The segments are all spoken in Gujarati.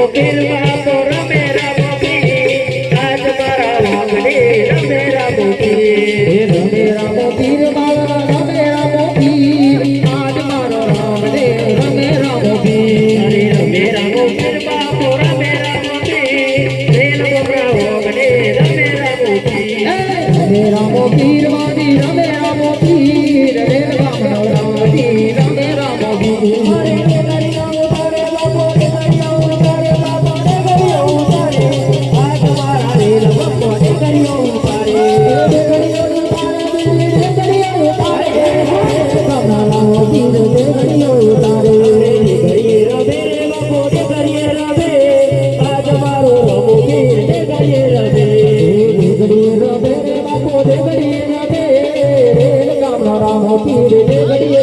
little bit of my கடியே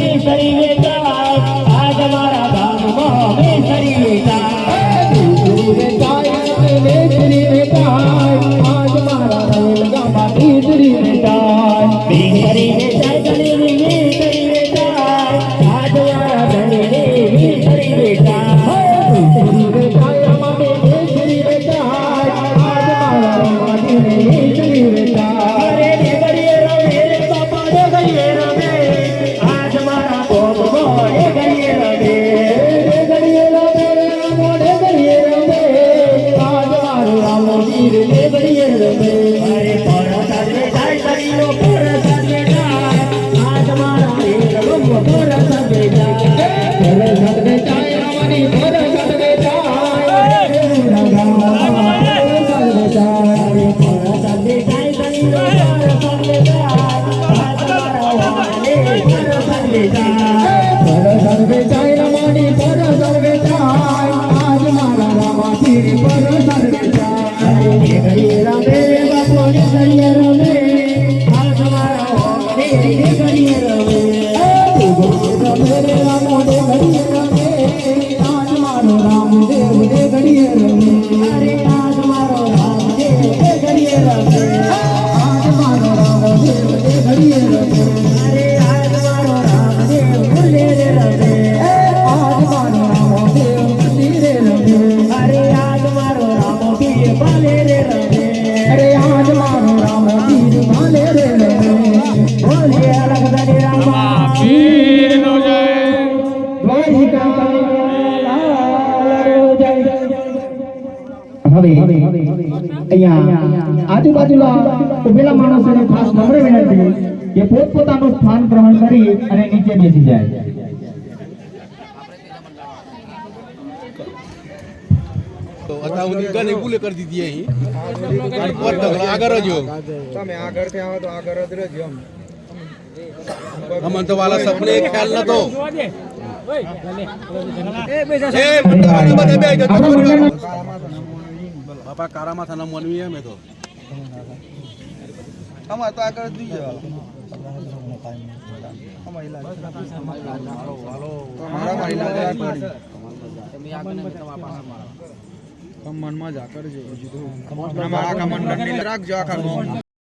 Oh, yeah. હવે અહીંયા આજુબાજુના ઉભેલા માણસોને ખાસ નમ્ર વિનંતી કે પોતપોતાનું સ્થાન ગ્રહણ કરી અને નીચે બેસી જાય. ગને આગળ જ તમે આગળ આવો તો આગળ જ રહેજો સપને ખ્યાલ નતો. બાપા કારા માથાના મનવી એમ તો. અમારે તો આગળ જ જોઈએ તમારા મનમાં જ આ કરજો બીજું તો રાખજો આખા.